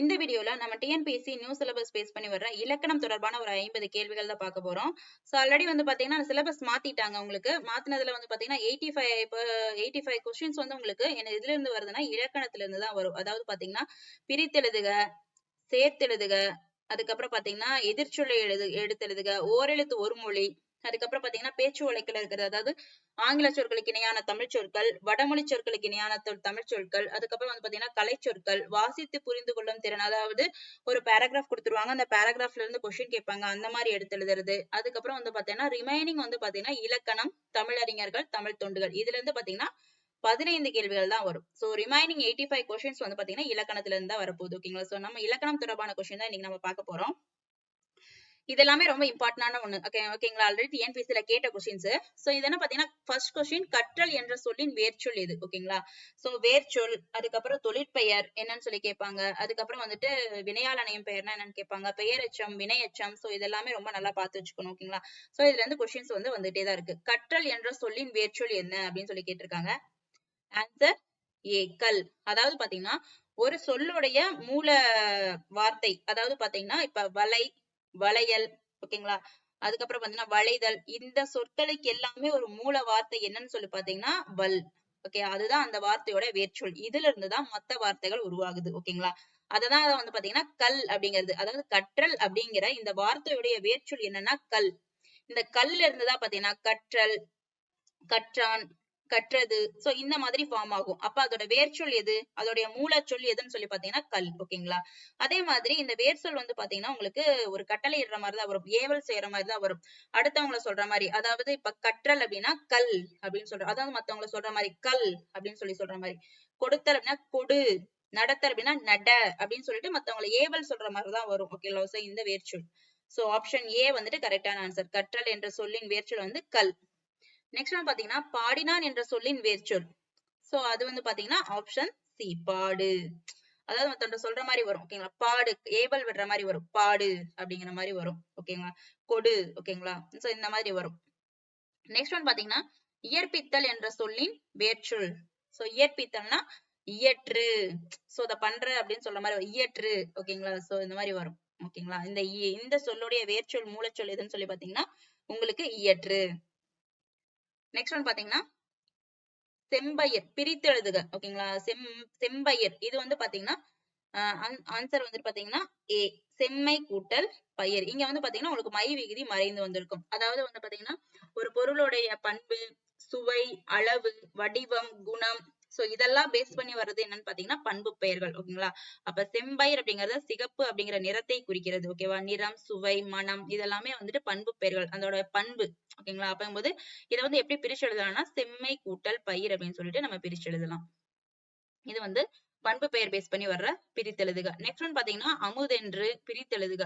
இந்த வீடியோல நம்ம டிஎன்பிஎஸ்சி நியூ சிலபஸ் பேஸ் பண்ணி வர்ற இலக்கணம் தொடர்பான ஒரு ஐம்பது கேள்விகள் தான் பார்க்க போறோம். ஸோ ஆல்ரெடி வந்து பாத்தீங்கன்னா சிலபஸ் மாத்திட்டாங்க உங்களுக்கு. மாத்தினதுல வந்து பாத்தீங்கன்னா eighty five eighty five questions வந்து உங்களுக்கு என்ன இதுல இருந்து வருதுன்னா இலக்கணத்துல இருந்து தான் வரும். அதாவது பாத்தீங்கன்னா பிரித்தெழுதுக சேர்த்தெழுதுக அதுக்கப்புறம் பாத்தீங்கன்னா எதிர்ச்சொல்லை எழுது எடுத்தெழுதுக ஓரெழுத்து ஒரு மொழி அதுக்கப்புறம் பாத்தீங்கன்னா பேச்சு வழக்கில் இருக்கிறது அதாவது ஆங்கில சொற்களுக்கு இணையான தமிழ் சொற்கள் வடமொழி சொற்களுக்கு இணையான தமிழ் சொற்கள் அதுக்கப்புறம் வந்து பாத்தீங்கன்னா கலை சொற்கள் வாசித்து புரிந்து கொள்ளும் திறன் அதாவது ஒரு பேராகிராஃப் கொடுத்துருவாங்க அந்த பேராகிராஃப்ல இருந்து கொஸ்டின் கேட்பாங்க அந்த மாதிரி எடுத்து எழுதுறது. அதுக்கப்புறம் வந்து பாத்தீங்கன்னா ரிமைனிங் வந்து பாத்தீங்கன்னா இலக்கணம் தமிழறிஞர்கள் தமிழ் தொண்டுகள். இதுல இருந்து பாத்தீங்கன்னா பதினைந்து கேள்விகள் தான் வரும். So remaining eighty five questions வந்து பாத்தீங்கன்னா இலக்கணத்துல இருந்து தான் வரப்போகுது ஓகேங்களா சோ நம்ம இலக்கணம் தொடர்பான கொஸ்டின் தான் இன்னைக்கு நம்ம பார்க்க போறோம். இதெல்லாமே ரொம்ப இம்பார்ட்டன்டான ஒன்று ஓகே ஓகேங்களா ஆல்ரெடி டிஎன்பிசியில் கேட்ட கொஸ்டின்ஸ் ஸோ இது என்ன பாத்தீங்கன்னா ஃபர்ஸ்ட் கொஸ்டின் கற்றல் என்ற சொல்லின் வேர்ச்சொல் எது? ஓகேங்களா சோ வேர்ச்சொல் அதுக்கப்புறம் தொழிற்பெயர் என்னன்னு சொல்லி கேட்பாங்க. அதுக்கப்புறம் வந்துட்டு வினையால் அணையும் பெயர்னா என்னன்னு கேட்பாங்க. பெயரச்சம் வினையச்சம். சோ இதெல்லாமே ரொம்ப நல்லா பார்த்து வச்சுக்கணும் ஓகேங்களா சோ இதுல இருந்து கொஸ்டின்ஸ் வந்து வந்துட்டே தான் இருக்கு. கற்றல் என்ற சொல்லின் வேர்ச்சொல் என்ன அப்படின்னு சொல்லி கேட்டிருக்காங்க. ஆன்சர் ஏ கல் அதாவது பாத்தீங்கன்னா ஒரு சொல்லுடைய மூல வார்த்தை அதாவது பாத்தீங்கன்னா இப்ப வலை வளையல் ஓகேங்களா அதுக்கப்புறம் பாத்தீங்கன்னா வளைதல். இந்த சொற்களுக்கு எல்லாமே ஒரு மூல வார்த்தை என்னன்னு சொல்லி பாத்தீங்கன்னா வல் ஓகே அதுதான் அந்த வார்த்தையோட வேர்ச்சொல். இதுல இருந்துதான் மத்த வார்த்தைகள் உருவாகுது ஓகேங்களா அததான் வந்து பாத்தீங்கன்னா கல் அப்படிங்கிறது. அதாவது கற்றல் அப்படிங்கிற இந்த வார்த்தையுடைய வேர்ச்சொல் என்னன்னா கல். இந்த கல்ல இருந்துதான் பாத்தீங்கன்னா கற்றல் கற்றான் கற்றது. சோ இந்த மாதிரி ஃபார்ம் ஆகும். அப்ப அதோட வேர்ச்சொல் எது? அதோடைய மூலச்சொல் எதுன்னு சொல்லி பாத்தீங்கன்னா கல். ஓகேங்களா? அதே மாதிரி இந்த வேர்ச்சொல் வந்து பாத்தீங்கன்னா உங்களுக்கு ஒரு கட்டளை இடுற மாதிரி தான் வரும். ஏவல் செய்யற மாதிரி தான் வரும். அடுத்தவங்கள சொல்ற மாதிரி. அதாவது இப்ப கற்றல் அப்படின்னா கல் அப்படின்னு சொல்ற அதாவது மத்தவங்கள சொல்ற மாதிரி கல் அப்படின்னு சொல்லி சொல்ற மாதிரி. கொடுத்தல் அப்படின்னா கொடு. நடத்தல் அப்படின்னா நட அப்படின்னு சொல்லிட்டு மத்தவங்களை ஏவல் சொல்ற மாதிரி தான் வரும். ஓகேங்களா? சோ இந்த வேர்ச்சொல் சோ ஆப்ஷன் ஏ வந்துட்டு கரெக்டான ஆன்சர் கற்றல் என்ற சொல்லின் வேர்ச்சொல் வந்து கல். நெக்ஸ்ட் வந்து பாத்தீங்கன்னா பாடினான் என்ற சொல்லின் வேர்ச்சொல். சோ அது வந்து பாத்தீங்கன்னா ஆப்ஷன் சி பாடு. அதாவது மத்தவங்க சொல்ற மாதிரி வரும் ஓகேங்களா பாடு ஏவல் விடுற மாதிரி வரும். பாடு அப்படிங்கிற மாதிரி வரும் ஓகேங்களா கொடு ஓகேங்களா சோ இந்த மாதிரி வரும். நெக்ஸ்ட் ஒன் பாத்தீங்கன்னா இயற்பித்தல் என்ற சொல்லின் வேர்ச்சொல். சோ இயற்பித்தல்னா இயற்று. சோ இத பண்ற அப்படின்னு சொல்ற மாதிரி இயற்று ஓகேங்களா சோ இந்த மாதிரி வரும் ஓகேங்களா இந்த இந்த சொல்லுடைய வேர்ச்சொல் மூலச்சொல் எதுன்னு சொல்லி பாத்தீங்கன்னா உங்களுக்கு இயற்று. நெக்ஸ்ட் ஒன் பாத்தீங்கன்னா செம்பயிர் பிரித்து எழுதுக. ஓகேங்களா செம் செம்பயிர். இது வந்து பாத்தீங்கன்னா ஆன்சர் வந்துட்டு பாத்தீங்கன்னா ஏ செம்மை கூட்டல் பயிர். இங்க வந்து பாத்தீங்கன்னா உங்களுக்கு மை விகுதி மறைந்து வந்திருக்கும். அதாவது வந்து பாத்தீங்கன்னா ஒரு பொருளுடைய பண்பு சுவை அளவு வடிவம் குணம் சோ இதெல்லாம் பேஸ் பண்ணி வர்றது என்னன்னு பாத்தீங்கன்னா பண்பு பெயர்கள் ஓகேங்களா அப்ப செம்பயிர் அப்படிங்கறது சிகப்பு அப்படிங்கிற நிறத்தை குறிக்கிறது ஓகேவா நிறம் சுவை மனம் இதெல்லாமே வந்துட்டு பண்பு பெயர்கள் அதோட பண்பு ஓகேங்களா அப்பங்கும்போது இதை வந்து எப்படி பிரிச்சு எழுதலாம்னா செம்மை கூட்டல் பயிர் அப்படின்னு சொல்லிட்டு நம்ம பிரிச்சு எழுதலாம். இது வந்து பண்பு பெயர் பேஸ் பண்ணி வர்ற பிரித்தெழுதுக நெக்ஸ்ட் ஒன் பாத்தீங்கன்னா அமுதென்று பிரித்தெழுதுக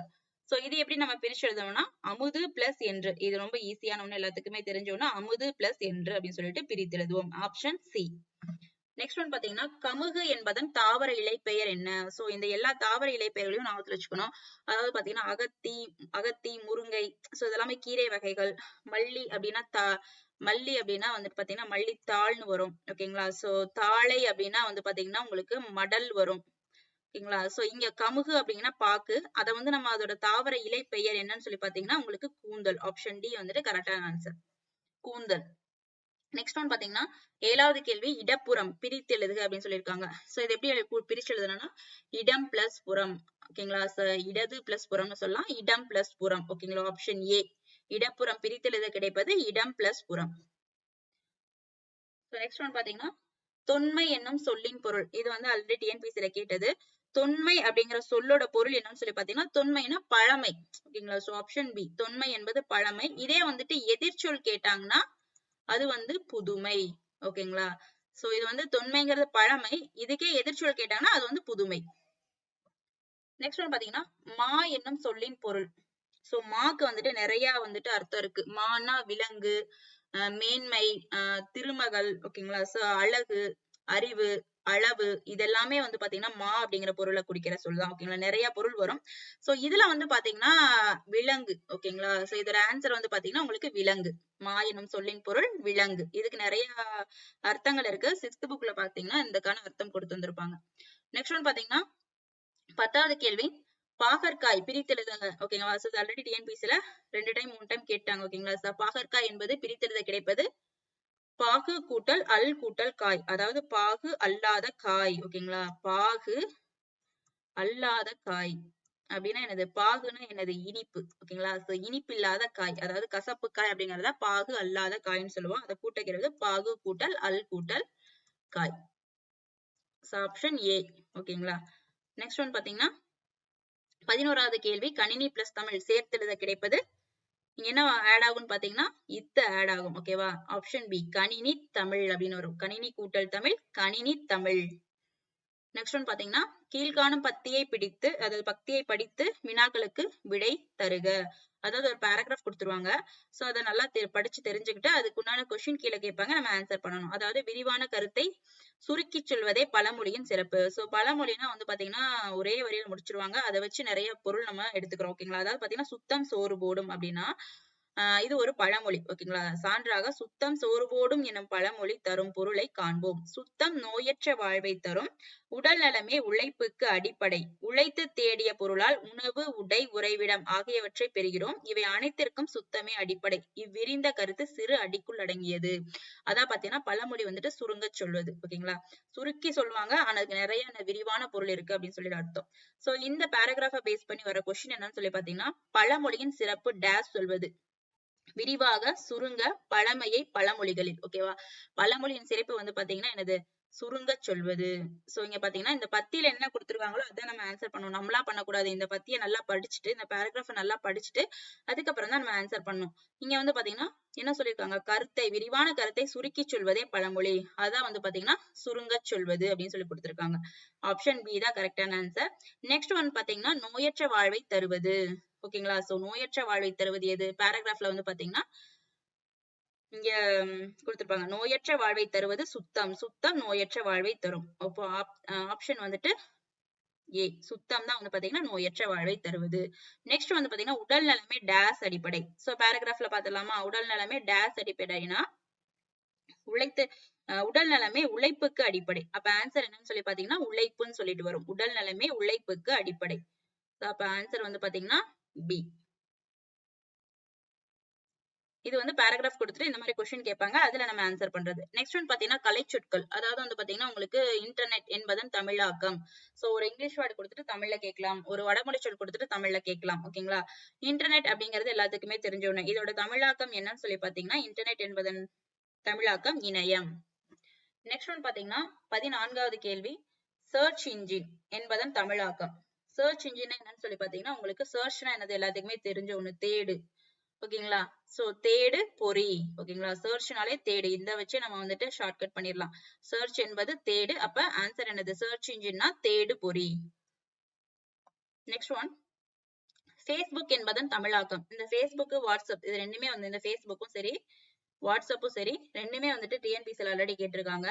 சோ இது எப்படி நம்ம பிரிச்சு எழுதணும்னா அமுது பிளஸ் என்று இது ரொம்ப ஈஸியான ஒண்ணு எல்லாத்துக்குமே தெரிஞ்ச ஒண்ணு அமுது பிளஸ் என்று அப்படின்னு சொல்லிட்டு பிரித்து எழுதுவோம். ஆப்ஷன் சி நெக்ஸ்ட் ஒன் பாத்தீங்கன்னா கமுகு என்பதன் தாவர இலை பெயர் என்ன? சோ இந்த எல்லா தாவர இலை பெயர்களையும் ஞாபகத்துல வச்சுக்கணும். அதாவது பாத்தீங்கன்னா அகத்தி அகத்தி முருங்கை சோ இதெல்லாமே கீரை வகைகள். மல்லி அப்படின்னா தா மல்லி அப்படின்னா வந்துட்டு பாத்தீங்கன்னா மல்லித்தாள்னு வரும். ஓகேங்களா சோ தாழை அப்படின்னா வந்து பாத்தீங்கன்னா உங்களுக்கு மடல் வரும். ஓகேங்களா சோ இங்க கமுகு அப்படிங்கன்னா பாக்கு. அத வந்து நம்ம அதோட தாவர இலை பெயர் என்னன்னு சொல்லி பாத்தீங்கன்னா உங்களுக்கு கூந்தல். ஆப்ஷன் டி வந்துட்டு கரெக்டான ஆன்சர் கூந்தல். நெக்ஸ்ட் ஒன் பாத்தீங்கன்னா ஏழாவது கேள்வி இடப்புறம் பிரித்து எழுதுக அப்படின்னு சொல்லியிருக்காங்க. சோ இது எப்படி பிரிச்சு எழுதணும்னா இடம் பிளஸ் புறம் ஓகேங்களா இடது பிளஸ் புறம்னு சொல்லலாம். இடம் பிளஸ் புறம் ஓகேங்களா ஆப்ஷன் ஏ இடப்புறம் பிரித்து எழுத கிடைப்பது இடம் பிளஸ் புறம். நெக்ஸ்ட் ஒன் பாத்தீங்கன்னா தொன்மை என்னும் சொல்லின் பொருள். இது வந்து ஆல்ரெடி டிஎன்பிசில கேட்டது. தொன்மை அப்படிங்கிற சொல்லோட பொருள் என்னன்னு சொல்லி பாத்தீங்கன்னா தொன்மைனா பழமை ஓகேங்களா சோ ஆப்ஷன் பி தொன்மை என்பது பழமை. இதே வந்துட்டு எதிர்ச்சொல் கேட்டாங்கன்னா அது வந்து புதுமை. ஓகேங்களா? சோ இது வந்து தொன்மைங்கிறது பழமை. இதுக்கே எதிர்ச்சொல் கேட்டாங்கன்னா அது வந்து புதுமை. நெக்ஸ்ட் ஒன் பாத்தீங்கன்னா மா என்னும் சொல்லின் பொருள். சோ மாக்கு வந்துட்டு நிறைய வந்துட்டு அர்த்தம் இருக்கு. மானா விலங்கு அஹ் மேன்மை திருமகள் ஓகேங்களா? சோ அழகு அறிவு அளவு இதெல்லாமே வந்து பாத்தீங்கன்னா மா அப்படிங்கிற பொருளை குறிக்கிற சொல் தான். ஓகேங்களா நிறைய பொருள் வரும். சோ இதுல வந்து பாத்தீங்கன்னா விலங்கு ஓகேங்களா சோ இதோட ஆன்சர் வந்து பாத்தீங்கன்னா உங்களுக்கு விலங்கு. மா எனும் சொல்லின் பொருள் விலங்கு. இதுக்கு நிறைய அர்த்தங்கள் இருக்கு. சிக்ஸ்த் புக்ல பாத்தீங்கன்னா இதுக்கான அர்த்தம் கொடுத்து வந்திருப்பாங்க. நெக்ஸ்ட் ஒன் பாத்தீங்கன்னா பத்தாவது கேள்வி. பாகற்காய் பிரித்தெழுதுங்க ஓகேங்களா ஆல்ரெடி டிஎன்பிசில ரெண்டு டைம் மூணு டைம் கேட்டாங்க ஓகேங்களா பாகற்காய் என்பது பிரித்தெழுத கிடைப்பது பாகு கூட்டல் அல் கூட்டல் காய். அதாவது பாகு அல்லாத காய். ஓகேங்களா பாகு அல்லாத காய். அப்படின்னா என்னது? பாகுன்னா என்னது? இனிப்பு. ஓகேங்களா சோ இனிப்பு இல்லாத காய். அதாவது கசப்பு காய் அப்படிங்கறத பாகு அல்லாத காய்னு சொல்லுவோம். அதை கூட்டுகிறது பாகு கூட்டல் அல் கூட்டல் காய். ஆப்ஷன் ஏ ஓகேங்களா நெக்ஸ்ட் ஒன் பாத்தீங்கன்னா பதினோராவது கேள்வி கணினி பிளஸ் தமிழ் சேர்த்தெழுத கிடைப்பது இங்க என்ன ஆட் ஆகும்னு பாத்தீங்கன்னா இத்த ஆட் ஆகும் ஓகேவா ஆப்ஷன் பி கணினி தமிழ் அப்படின்னு வரும். கணினி கூட்டல் தமிழ் கணினி தமிழ். நெக்ஸ்ட் ஒன் பாத்தீங்கன்னா கீழ்காணும் பத்தியை பிடித்து அதாவது பக்தியை படித்து வினாக்களுக்கு விடை தருக. அதாவது ஒரு பேராகிராஃப் கொடுத்துருவாங்க. சோ அதை நல்லா படிச்சு தெரிஞ்சுக்கிட்டு அதுக்குண்டான கொஸ்டின் கீழே கேட்பாங்க. நம்ம ஆன்சர் பண்ணணும். அதாவது விரிவான கருத்தை சுருக்கி சொல்வதே பழமொழியின் சிறப்பு. சோ பழமொழினா வந்து பாத்தீங்கன்னா ஒரே வரியில முடிச்சிருவாங்க. அதை வச்சு நிறைய பொருள் நம்ம எடுத்துக்கிறோம். ஓகேங்களா? அதாவது பாத்தீங்கன்னா சுத்தம் சோறு போடும் அப்படின்னா ஆஹ் இது ஒரு பழமொழி ஓகேங்களா? சான்றாக சுத்தம் சோறு போடும் எனும் பழமொழி தரும் பொருளை காண்போம். சுத்தம் நோயற்ற வாழ்வை தரும் உடல் நலமே உழைப்புக்கு அடிப்படை. உழைத்து தேடிய பொருளால் உணவு உடை உறைவிடம் ஆகியவற்றை பெறுகிறோம். இவை அனைத்திற்கும் சுத்தமே அடிப்படை. இவ்விரிந்த கருத்து சிறு அடிக்குள் அடங்கியது. அதான் பாத்தீங்கன்னா பழமொழி வந்துட்டு சுருங்க சொல்வது ஓகேங்களா? சுருக்கி சொல்லுவாங்க ஆனா அதுக்கு நிறைய விரிவான பொருள் இருக்கு அப்படின்னு சொல்லி அர்த்தம். சோ இந்த பேராகிராஃபை பேஸ் பண்ணி வர கொஸ்டின் என்னன்னு சொல்லி பாத்தீங்கன்னா பழமொழியின் சிறப்பு டேஸ் சொல்வது. விரிவாக சுருங்க பழமையை பழமொழிகளில் ஓகேவா பழமொழியின் சிறப்பு வந்து பாத்தீங்கன்னா என்னது? சுருங்க சொல்வது. சோ இங்க பாத்தீங்கன்னா இந்த பத்தியில என்ன கொடுத்துருக்காங்களோ அதை நம்ம ஆன்சர் பண்ணணும். நம்மளா பண்ணக்கூடாது. இந்த பத்தியை நல்லா படிச்சுட்டு இந்த பேராகிராஃப நல்லா படிச்சுட்டு அதுக்கப்புறம் தான் நம்ம ஆன்சர் பண்ணணும். இங்க வந்து பாத்தீங்கன்னா என்ன சொல்லியிருக்காங்க கருத்தை விரிவான கருத்தை சுருக்கி சொல்வதே பழமொழி. அதான் வந்து பாத்தீங்கன்னா சுருங்க சொல்வது அப்படின்னு சொல்லி கொடுத்துருக்காங்க. ஆப்ஷன் பி தான் கரெக்டான ஆன்சர் நெக்ஸ்ட் ஒன் பாத்தீங்கன்னா நோயற்ற வாழ்வை தருவது. ஓகேங்களா சோ நோயற்ற வாழ்வை தருவது எது? பேராகிராஃப்ல வந்து பாத்தீங்கன்னா இங்க கொடுத்திருப்பாங்க. நோயற்ற வாழ்வை தருவது சுத்தம். சுத்தம் நோயற்ற வாழ்வை தரும். அப்போ ஆப்ஷன் வந்துட்டு ஏ சுத்தம் தான் வந்து பாத்தீங்கன்னா நோயற்ற வாழ்வை தருவது. நெக்ஸ்ட் வந்து பாத்தீங்கன்னா உடல் நலமே டேஸ் அடிப்படை. சோ பேராகிராஃப்ல பாத்திரலாமா உடல் நலமே டேஸ் அடிப்படைனா உழைத்து உடல் நலமே உழைப்புக்கு அடிப்படை. அப்ப ஆன்சர் என்னன்னு சொல்லி பாத்தீங்கன்னா உழைப்புன்னு சொல்லிட்டு வரும். உடல் நலமே உழைப்புக்கு அடிப்படை. அப்ப ஆன்சர் வந்து பாத்தீங்கன்னா பி இது வந்து பேராகிராஃப் கொடுத்துட்டு இந்த மாதிரி கொஸ்டின் கேட்பாங்க. அதுல நம்ம ஆன்சர் பண்றது. நெக்ஸ்ட் ஒன் பாத்தீங்கன்னா கலைச்சொற்கள். அதாவது வந்து பாத்தீங்கன்னா உங்களுக்கு இன்டர்நெட் என்பதன் தமிழாக்கம். சோ ஒரு இங்கிலீஷ் வேர்டு கொடுத்துட்டு தமிழ்ல கேட்கலாம். ஒரு வடமொழி சொல் கொடுத்துட்டு தமிழ்ல கேட்கலாம். ஓகேங்களா இன்டர்நெட் அப்படிங்கிறது எல்லாத்துக்குமே தெரிஞ்ச ஒண்ணு. இதோட தமிழாக்கம் என்னன்னு சொல்லி பாத்தீங்கன்னா இன்டர்நெட் என்பதன் தமிழாக்கம் இணையம். நெக்ஸ்ட் ஒன் பாத்தீங்கன்னா பதினான்காவது கேள்வி. சர்ச் இன்ஜின் என்பதன் தமிழாக்கம். சர்ச் இன்ஜின் என்னன்னு சொல்லி பாத்தீங்கன்னா உங்களுக்கு சர்ச்னா என்னது எல்லாத்துக்குமே தெரிஞ்ச ஒண்ணு. தேடு. ஓகேங்களா? சோ தேடு பொறி. ஓகேங்களா? சர்ச்னாலே தேடு. இந்த வச்சு நம்ம வந்துட்டு ஷார்ட்கட் பண்ணிடலாம். சர்ச் என்பது தேடு. அப்ப ஆன்சர் என்னது? சர்ச் இன்ஜின்னா தேடு பொறி. நெக்ஸ்ட் ஒன் ஃபேஸ்புக் என்பதன் தமிழாக்கம். இந்த ஃபேஸ்புக் வாட்ஸ்அப் இது ரெண்டுமே வந்து இந்த ஃபேஸ்புக்கும் சரி வாட்ஸ்அப்பும் சரி ரெண்டுமே வந்துட்டு டிஎன்பிசியில் ஆல்ரெடி கேட்டிருக்காங்க.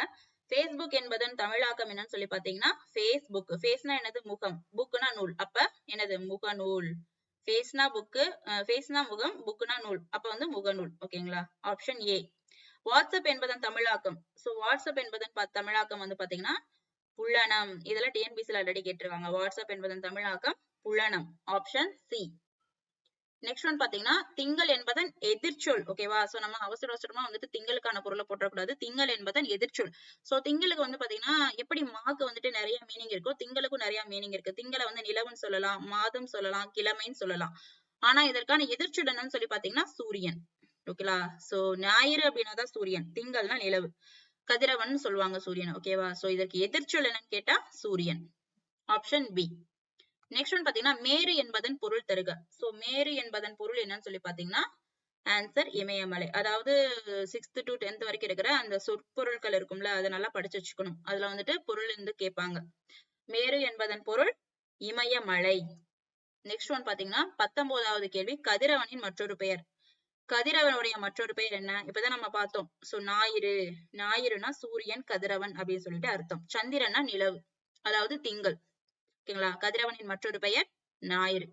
ஃபேஸ்புக் என்பதன் தமிழாக்கம் என்னன்னு சொல்லி பாத்தீங்கன்னா ஃபேஸ்புக் ஃபேஸ்னா என்னது? முகம். புக்னா நூல். அப்ப என்னது? முகநூல். ஃபேஸ்னா புக்கு ஃபேஸ்னா முகம் புக்னா நூல். அப்ப வந்து முகநூல் ஓகேங்களா ஆப்ஷன் ஏ வாட்ஸ்அப் என்பதன் தமிழாக்கம். சோ வாட்ஸ்அப் என்பதன் தமிழாக்கம் வந்து பாத்தீங்கன்னா புள்ளனம். இதெல்லாம் டிஎன்பிசில ஆல்ரெடி கேட்டிருக்காங்க. வாட்ஸ்அப் என்பதன் தமிழாக்கம் புள்ளனம். ஆப்ஷன் சி நெக்ஸ்ட் ஒன் பாத்தீங்கன்னா திங்கள் என்பதன் எதிர்ச்சொல் ஓகேவா சோ நம்ம அவசர அவசரமா வந்துட்டு திங்களுக்கான பொருளை போட்டக்கூடாது திங்கள் என்பதன் எதிர்ச்சொல். சோ திங்களுக்கு வந்து பாத்தீங்கன்னா எப்படி மாக்கு வந்துட்டு நிறைய மீனிங் இருக்கோ திங்களுக்கும் நிறைய மீனிங் இருக்கு. திங்களை வந்து நிலவுன்னு சொல்லலாம் மாதம் சொல்லலாம் கிழமைன்னு சொல்லலாம். ஆனா இதற்கான எதிர்ச்சொல் என்னன்னு சொல்லி பாத்தீங்கன்னா சூரியன். ஓகேலா சோ ஞாயிறு அப்படின்னா தான் சூரியன். திங்கள்னா நிலவு. கதிரவன் சொல்லுவாங்க சூரியன் ஓகேவா சோ இதற்கு எதிர்ச்சொல் என்னன்னு கேட்டா சூரியன். ஆப்ஷன் பி நெக்ஸ்ட் ஒன் பாத்தீங்கன்னா மேரு என்பதன் பொருள் தருக. சோ மேரு என்பதன் பொருள் என்னன்னு சொல்லி பாத்தீங்கன்னா ஆன்சர் இமயமலை. அதாவது சிக்ஸ்த் டு டென்த் வரைக்கும் இருக்கிற அந்த சொற்பொருட்கள் இருக்கும்ல அதை நல்லா படிச்சு வச்சுக்கணும். அதுல வந்துட்டு பொருள் இருந்து கேட்பாங்க. மேரு என்பதன் பொருள் இமயமலை. நெக்ஸ்ட் ஒன் பாத்தீங்கன்னா பத்தொன்பதாவது கேள்வி கதிரவனின் மற்றொரு பெயர். கதிரவனுடைய மற்றொரு பெயர் என்ன? இப்பதான் நம்ம பார்த்தோம். சோ ஞாயிறு. ஞாயிறுனா சூரியன் கதிரவன் அப்படின்னு சொல்லிட்டு அர்த்தம். சந்திரன்னா நிலவு. அதாவது திங்கள். ஓகேங்களா? கதிரவனின் மற்றொரு பெயர் ஞாயிறு.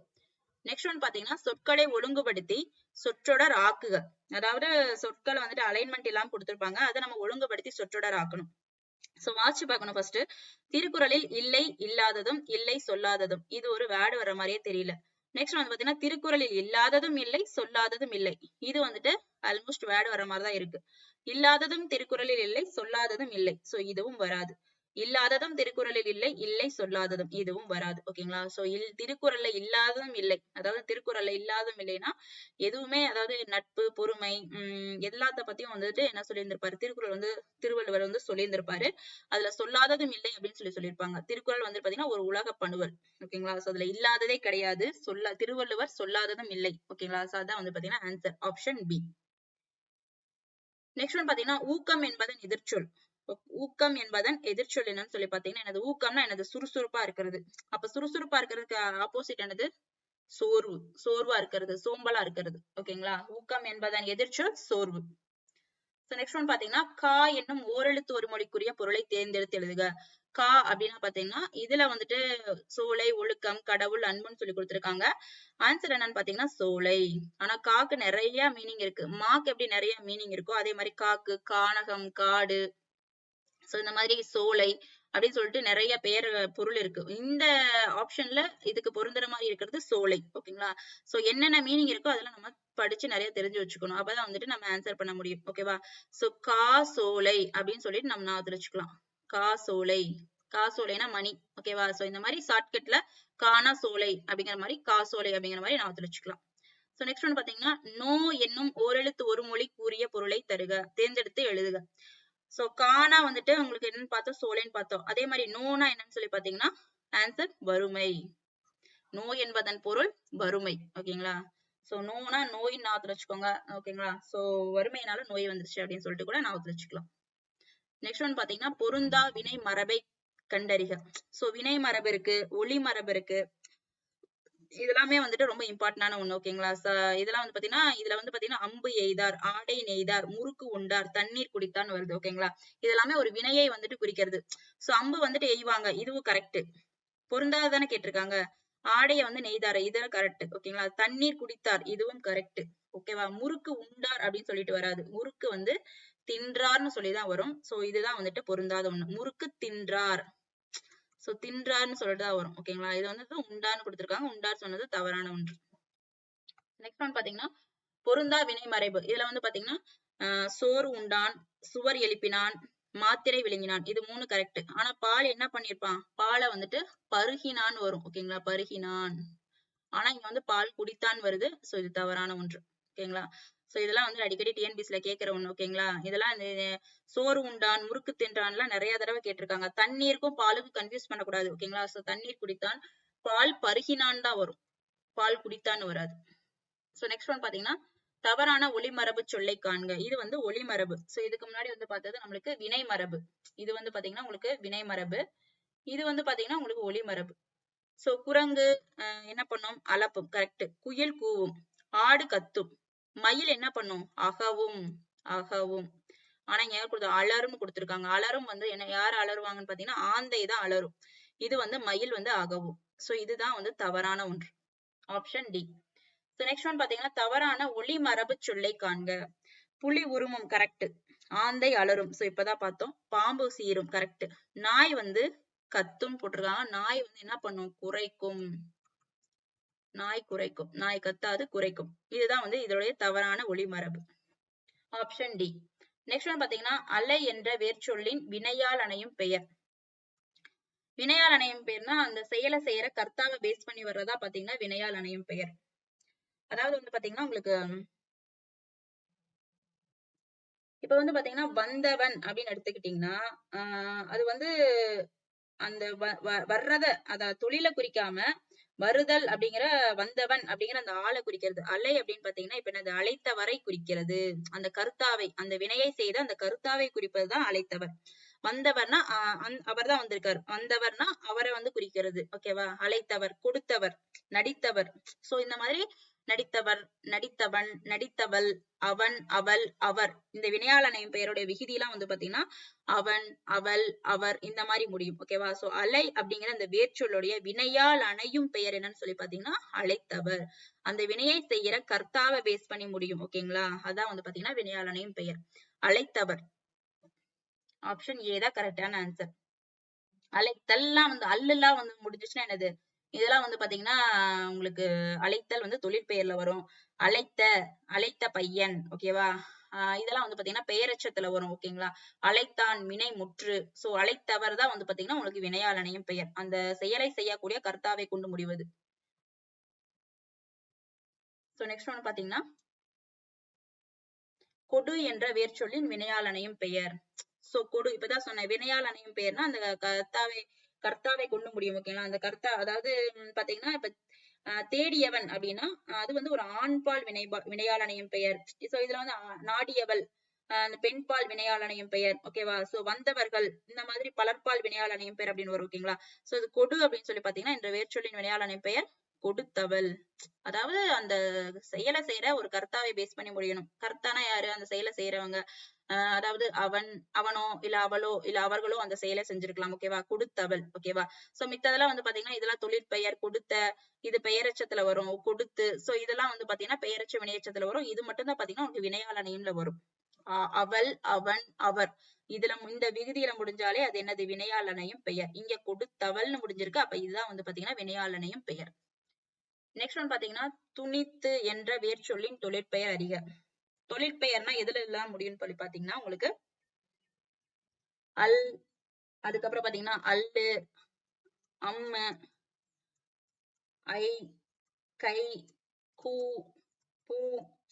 நெக்ஸ்ட் ஒன் பாத்தீங்கன்னா சொற்களை ஒழுங்குபடுத்தி சொற்றொடர் ஆக்குக அதாவது சொற்களை வந்துட்டு அலைன்மெண்ட் எல்லாம் கொடுத்திருப்பாங்க. அதை நம்ம ஒழுங்குபடுத்தி சொற்றொடர் ஆக்கணும். சோ வாட்சி பார்க்கணும் ஃபர்ஸ்ட் திருக்குறளில் இல்லை இல்லாததும் இல்லை சொல்லாததும். இது ஒரு வேர்டு வர மாதிரியே தெரியல. நெக்ஸ்ட் வந்து பாத்தீங்கன்னா திருக்குறளில் இல்லாததும் இல்லை சொல்லாததும் இல்லை. இது வந்துட்டு ஆல்மோஸ்ட் வேர்டு வர மாதிரி தான் இருக்கு. இல்லாததும் திருக்குறளில் இல்லை சொல்லாததும் இல்லை. சோ இதுவும் வராது. இல்லாததும் திருக்குறளில் இல்லை இல்லை சொல்லாததும். இதுவும் வராது. ஓகேங்களா சோ இல் திருக்குறள்ல இல்லாததும் இல்லை. அதாவது திருக்குறள்ல இல்லாததும் இல்லைன்னா எதுவுமே அதாவது நட்பு பொறுமை உம் எல்லாத்த பத்தியும் வந்துட்டு என்ன சொல்லியிருந்திருப்பாரு? திருக்குறள் வந்து திருவள்ளுவர் வந்து சொல்லியிருந்திருப்பாரு. அதுல சொல்லாததும் இல்லை அப்படின்னு சொல்லி சொல்லியிருப்பாங்க. திருக்குறள் வந்து பாத்தீங்கன்னா ஒரு உலக பணுவல் ஓகேங்களா சோ அதுல இல்லாததே கிடையாது. சொல்ல திருவள்ளுவர் சொல்லாததும் இல்லை. ஓகேங்களா சோ அதான் வந்து பாத்தீங்கன்னா answer option B next one பாத்தீங்கன்னா ஊக்கம் என்பதன் எதிர்ச்சொல். ஊக்கம் என்பதன் எதிர்ச்சொல் என்னன்னு சொல்லி பாத்தீங்கன்னா எனது ஊக்கம்னா எனது சுறுசுறுப்பா இருக்கிறது. அப்ப சுறுசுறுப்பா இருக்கிறதுக்கு ஆப்போசிட் என்னது? சோர்வு. சோர்வா இருக்கிறது. சோம்பலா இருக்கிறது. ஓகேங்களா ஊக்கம் என்பதன் எதிர்ச்சொல் சோர்வு. நெக்ஸ்ட் ஒன் பாத்தீங்கன்னா கா என்னும் ஓரெழுத்து ஒரு மொழிக்குரிய பொருளை தேர்ந்தெடுத்து எழுதுக. கா அப்படின்னா பாத்தீங்கன்னா இதுல வந்துட்டு சோலை ஒழுக்கம் கடவுள் அன்புன்னு சொல்லி கொடுத்திருக்காங்க. ஆன்சர் என்னன்னு பாத்தீங்கன்னா சோலை. ஆனா காக்கு நிறைய மீனிங் இருக்கு. மாக்கு எப்படி நிறைய மீனிங் இருக்கோ அதே மாதிரி காக்கு கானகம் காடு சோ இந்த மாதிரி சோலை அப்படின்னு சொல்லிட்டு நிறைய பேர் பொருள் இருக்கு. இந்த ஆப்ஷன்ல இதுக்கு பொருந்துற மாதிரி இருக்கிறது சோலை ஓகேங்களா சோ என்னென்ன மீனிங் இருக்கோ அதெல்லாம் நம்ம படிச்சு நிறைய தெரிஞ்சு வச்சுக்கணும். அப்பதான் வந்துட்டு நம்ம ஆன்சர் பண்ண முடியும் ஓகேவா சோ கா சோலை அப்படின்னு சொல்லிட்டு நம்ம நான் வச்சுக்கலாம். கா சோலை. காசோலைனா மணி ஓகேவா சோ இந்த மாதிரி ஷார்ட்கட்ல கானா சோலை அப்படிங்கிற மாதிரி காசோலை அப்படிங்கிற மாதிரி நான் வச்சுக்கலாம். சோ நெக்ஸ்ட் ஒன் பாத்தீங்கன்னா நோ என்னும் ஓரெழுத்து ஒரு மொழி கூறிய பொருளை தருக தேர்ந்தெடுத்து எழுதுக. சோ கானா வந்துட்டு உங்களுக்கு என்னன்னு பார்த்தோம் சோலைன்னு பார்த்தோம். அதே மாதிரி நோனா என்னன்னு சொல்லி பாத்தீங்கன்னா ஆன்சர் வறுமை. நோய் என்பதன் பொருள் வறுமை ஓகேங்களா? சோ நோனா நோய் நான் வச்சுக்கோங்க ஓகேங்களா? சோ வறுமையினால நோய் வந்துருச்சு அப்படின்னு சொல்லிட்டு கூட நான் வச்சுக்கலாம். நெக்ஸ்ட் ஒன் பாத்தீங்கன்னா பொருந்தா வினை மரபை கண்டறிக. சோ வினை மரபு இருக்கு ஒளி மரபு இருக்கு. இதெல்லாமே வந்துட்டு ரொம்ப இம்பார்ட்டன்டான ஒண்ணு ஓகேங்களா இதெல்லாம் வந்து பாத்தீங்கன்னா இதுல வந்து பாத்தீங்கன்னா அம்பு எய்தார் ஆடை நெய்தார் முறுக்கு உண்டார் தண்ணீர் குடித்தான்னு வருது ஓகேங்களா இதெல்லாமே ஒரு வினையை வந்துட்டு குறிக்கிறது. சோ அம்பு வந்துட்டு எய்வாங்க இதுவும் கரெக்ட் பொருந்தாதானே கேட்டிருக்காங்க. ஆடைய வந்து நெய்தார் இது கரெக்ட் ஓகேங்களா தண்ணீர் குடித்தார் இதுவும் கரெக்ட் ஓகேவா முறுக்கு உண்டார் அப்படின்னு சொல்லிட்டு வராது. முறுக்கு வந்து தின்றார்னு சொல்லிதான் வரும். சோ இதுதான் வந்துட்டு பொருந்தாத ஒண்ணு. முறுக்கு தின்றார். சோ தின்றார்னு சொல்லிட்டு தான் வரும். ஓகேங்களா இது வந்து உண்டான்னு கொடுத்திருக்காங்க. உண்டார் சொன்னது தவறான ஒன்று. நெக்ஸ்ட் ஒன் பாத்தீங்கன்னா பொருந்தா வினை மறைவு இதுல வந்து பாத்தீங்கன்னா சோறு உண்டான் சுவர் எழுப்பினான் மாத்திரை விழுங்கினான் இது மூணு கரெக்ட் ஆனா பால் என்ன பண்ணிருப்பான் பாலை வந்துட்டு பருகினான் வரும். ஓகேங்களா பருகினான். ஆனா இங்க வந்து பால் குடித்தான் வருது. சோ இது தவறான ஒன்று. ஓகேங்களா சோ இதெல்லாம் வந்து அடிக்கடி டிஎன்பிசில கேக்குற ஒண்ணு ஓகேங்களா இதெல்லாம் சோறு உண்டான் முறுக்கு தின்றான் எல்லாம் நிறைய தடவை கேட்டிருக்காங்க. தண்ணீருக்கும் பாலுக்கும் கன்ஃபியூஸ் பண்ணக்கூடாது ஓகேங்களா சோ தண்ணீர் குடித்தான் பால் பருகினான் தான் வரும். பால் குடித்தான் வராது. சோ நெக்ஸ்ட் ஒன் பாத்தீங்கன்னா தவறான ஒளிமரபு சொல்லை காண்க. இது வந்து ஒளிமரபு சோ இதுக்கு முன்னாடி வந்து பார்த்தது நம்மளுக்கு வினை மரபு இது வந்து பாத்தீங்கன்னா உங்களுக்கு வினை மரபு இது வந்து பாத்தீங்கன்னா உங்களுக்கு ஒளிமரபு சோ குரங்கு என்ன பண்ணும்? அலப்பும். கரெக்ட் குயில் கூவும். ஆடு கத்தும். மயில் என்ன பண்ணும்? அகவும் அகவும். ஆனா இங்க கொடுத்த? அலறும்னு கொடுத்திருக்காங்க. அலரும் வந்து என்ன யார் அலருவாங்கன்னு பாத்தீங்கன்னா ஆந்தை தான் அலரும் இது வந்து மயில் வந்து அகவும். சோ இதுதான் வந்து தவறான ஒன்று. Option D so next one பாத்தீங்கன்னா தவறான ஒளி மரபு சொல்லை காண்க. புலி உருமும் கரெக்ட் ஆந்தை அலரும் சோ இப்பதான் பார்த்தோம். பாம்பு சீரும் கரெக்ட் நாய் வந்து கத்தும் போட்டிருக்காங்க. நாய் வந்து என்ன பண்ணும்? குறைக்கும். நாய் குறைக்கும். நாய் கத்தாது குறைக்கும். இதுதான் வந்து இதோடைய தவறான ஒளிமரபு. ஆப்ஷன் டி நெக்ஸ்ட் ஒன் பாத்தீங்கன்னா அலை என்ற வேர்ச்சொல்லின் வினையால் அணையும் பெயர். வினையால் அணையும் பெயர்னா அந்த செயலை செய்யற கர்த்தாவை பேஸ் பண்ணி வர்றதா பாத்தீங்கன்னா வினையால் அணையும் பெயர். அதாவது வந்து பாத்தீங்கன்னா உங்களுக்கு இப்ப வந்து பாத்தீங்கன்னா வந்தவன் அப்படின்னு எடுத்துக்கிட்டீங்கன்னா ஆஹ் அது வந்து அந்த வர்றத அத தொழில குறிக்காம வருதல் அப்படிங்கிற வந்தவன் அப்படிங்கிற அந்த ஆளை குறிக்கிறது. அலை அப்படின்னு பாத்தீங்கன்னா இப்ப என்னது? அழைத்தவரை குறிக்கிறது. அந்த கருத்தாவை அந்த வினையை செய்த அந்த கருத்தாவை குறிப்பதுதான் அழைத்தவர். வந்தவர்னா அவர் தான் வந்திருக்காரு. வந்தவர்னா அவரை வந்து குறிக்கிறது. ஓகேவா? அழைத்தவர் கொடுத்தவர் நடித்தவர். சோ இந்த மாதிரி நடித்தவர் நடித்தவன் நடித்தவள் அவன் அவள் அவர். இந்த வினையால் பெயருடைய விகுதி எல்லாம் வந்து பாத்தீங்கன்னா அவன் அவள் அவர் இந்த மாதிரி முடியும். ஓகேவா சோ அலை அப்படிங்கிற அந்த வேர்ச்சொல்லுடைய வினையால் அணையும் பெயர் என்னன்னு சொல்லி பாத்தீங்கன்னா அழைத்தவர். அந்த வினையை செய்யற கர்த்தாவை பேஸ் பண்ணி முடியும். ஓகேங்களா அதான் வந்து பாத்தீங்கன்னா வினையால் அணையும் பெயர். அழைத்தவர். ஆப்ஷன் ஏ தான் கரெக்டான ஆன்சர் அழைத்தல்லாம் வந்து அல்லெல்லாம் வந்து முடிஞ்சிச்சுன்னா என்னது? இதெல்லாம் வந்து பாத்தீங்கன்னா உங்களுக்கு அழைத்தல் வந்து தொழிற்பெயர்ல வரும். அழைத்த அழைத்த பையன் ஓகேவா ஆஹ் இதெல்லாம் வந்து பாத்தீங்கன்னா பெயரெச்சத்துல வரும் ஓகேங்களா அழைத்தான் வினை முற்று. சோ அழைத்தவர் தான் வந்து பாத்தீங்கன்னா உங்களுக்கு வினையாளனையும் பெயர். அந்த செயலை செய்யக்கூடிய கர்த்தாவை கொண்டு முடிவது. சோ நெக்ஸ்ட் ஒன்று பாத்தீங்கன்னா கொடு என்ற வேர்ச்சொல்லின் வினையாளனையும் பெயர். சோ கொடு இப்பதான் சொன்னேன். வினையாளனையும் பெயர்னா அந்த கர்த்தாவை கர்த்தாவை கொண்டு முடியும் ஓகேங்களா அந்த கர்த்தா அதாவது பாத்தீங்கன்னா இப்ப தேடியவன் அப்படின்னா அது வந்து ஒரு ஆண்பால் வினைபா வினையாளனையும் பெயர். சோ இதுல வந்து நாடியவள் அந்த பெண்பால் வினையாளனையும் பெயர் ஓகேவா சோ வந்தவர்கள் இந்த மாதிரி பலர்பால் வினையாளனையும் பெயர் அப்படின்னு வரும் ஓகேங்களா சோ இது கொடு அப்படின்னு சொல்லி பாத்தீங்கன்னா இந்த வேர்ச்சொல்லின் வினையாளனையும் பெயர் கொடுத்தவள். அதாவது அந்த செயலை செய்யற ஒரு கர்த்தாவை பேஸ் பண்ணி முடியணும். கர்த்தானா யாரு? அந்த செயலை செய்யறவங்க அதாவது அவன் அவனோ இல்ல அவளோ இல்ல அவர்களோ அந்த செயலை செஞ்சிருக்கலாம் ஓகேவா கொடுத்தவள் ஓகேவா சோ மித்ததெல்லாம் வந்து பாத்தீங்கன்னா இதெல்லாம் தொழிற்பெயர் கொடுத்த இது பெயரச்சத்துல வரும் கொடுத்து சோ இதெல்லாம் வந்து பாத்தீங்கன்னா பெயரச்ச வினையச்சத்துல வரும். இது மட்டும் தான் பாத்தீங்கன்னா உங்களுக்கு நேம்ல வரும். அவள் அவன் அவர். இதுல இந்த விகுதியில முடிஞ்சாலே அது என்னது? வினையாளனையும் பெயர். இங்க கொடுத்தவள்னு முடிஞ்சிருக்கு. அப்ப இதுதான் வந்து பாத்தீங்கன்னா வினையாளனையும் பெயர். நெக்ஸ்ட் ஒன் பாத்தீங்கன்னா துணித்து என்ற வேர்ச்சொல்லின் தொழிற்பெயர் அறிக. தொழிற்பெயர்னா எதுல எல்லாம் முடியும்னு சொல்லி பாத்தீங்கன்னா உங்களுக்கு அல் அதுக்கப்புறம் பாத்தீங்கன்னா அல்லு அம்ம ஐ கை கூ பூ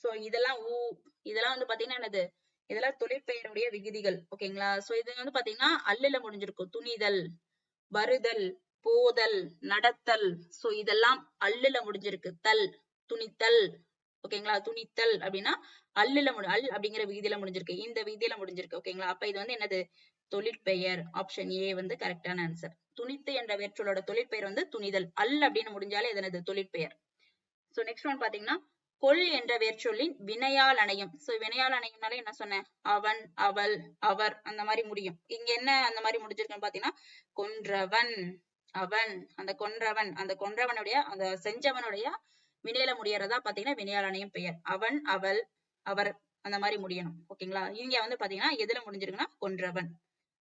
சோ இதெல்லாம் ஊ இதெல்லாம் வந்து பாத்தீங்கன்னா என்னது? இதெல்லாம் தொழிற்பெயருடைய விகுதிகள் ஓகேங்களா? சோ இது வந்து பாத்தீங்கன்னா அல்லுல முடிஞ்சிருக்கும். துணிதல் வருதல் போதல் நடத்தல் சோ இதெல்லாம் அல்லுல முடிஞ்சிருக்கு. தல் துணித்தல் ஓகேங்களா துணித்தல் அப்படின்னா அல்லுல முடி அல் அப்படிங்கிற விகுதியில முடிஞ்சிருக்கு. இந்த விகுதியில முடிஞ்சிருக்கு. ஓகேங்களா அப்ப இது வந்து என்னது? தொழிற்பெயர் ஆப்ஷன் ஏ வந்து கரெக்டான ஆன்சர் துணித்து என்ற வேர்ச்சொல்லோட தொழிற்பெயர் வந்து துணிதல். அல் அப்படின்னு முடிஞ்சாலே இது என்னது? தொழிற்பெயர். சோ நெக்ஸ்ட் ஒன் பாத்தீங்கன்னா கொல் என்ற வேர்ச்சொல்லின் வினையால் அணையும். சோ வினையால் அணையும்னாலே என்ன சொன்னேன்? அவன் அவள் அவர் அந்த மாதிரி முடியும். இங்க என்ன அந்த மாதிரி முடிஞ்சிருக்குன்னு பாத்தீங்கன்னா கொன்றவன் அவன். அந்த கொன்றவன் அந்த கொன்றவனுடைய அந்த செஞ்சவனுடைய வினையில முடியறதா பாத்தீங்கன்னா வினையால் பெயர். அவன் அவள் அவர் அந்த மாதிரி முடியணும். ஓகேங்களா? இங்க வந்து பாத்தீங்கன்னா எதுல முடிஞ்சிருக்குன்னா கொன்றவன்.